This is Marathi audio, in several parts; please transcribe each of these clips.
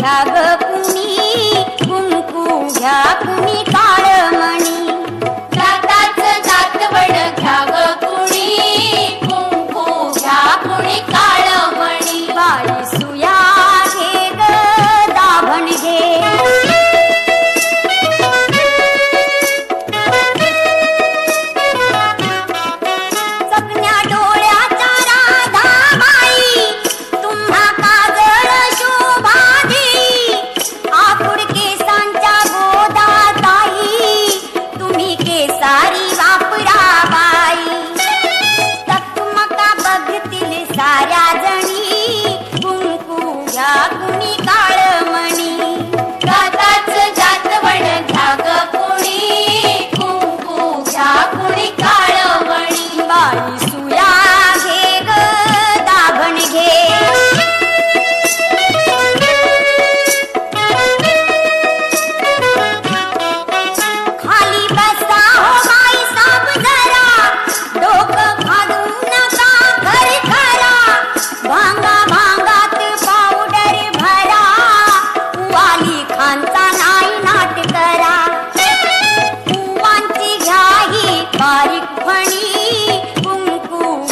घ्या कुणी कुंकू घ्या कुणी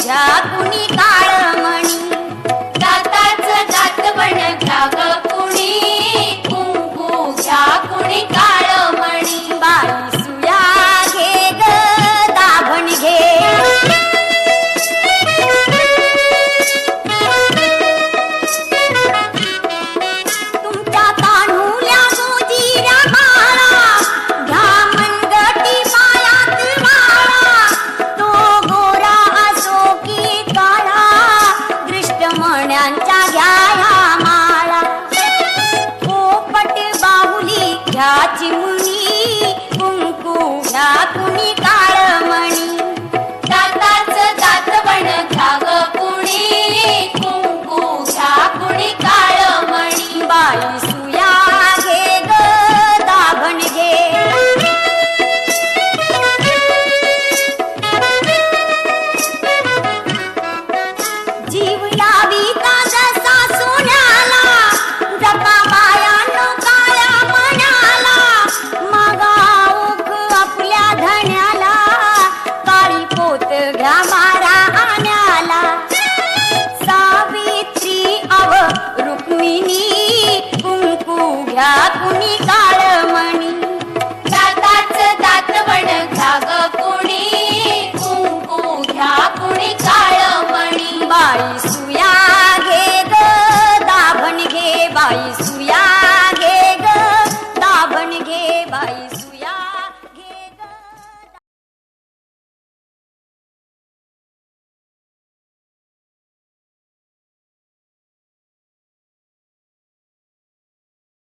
कुंकू घ्या चिमुनी कुंकू घ्या कुणी काळमणी. दाताच दात कुणी कुंकू कुणी काळमणी. बाई जीव रात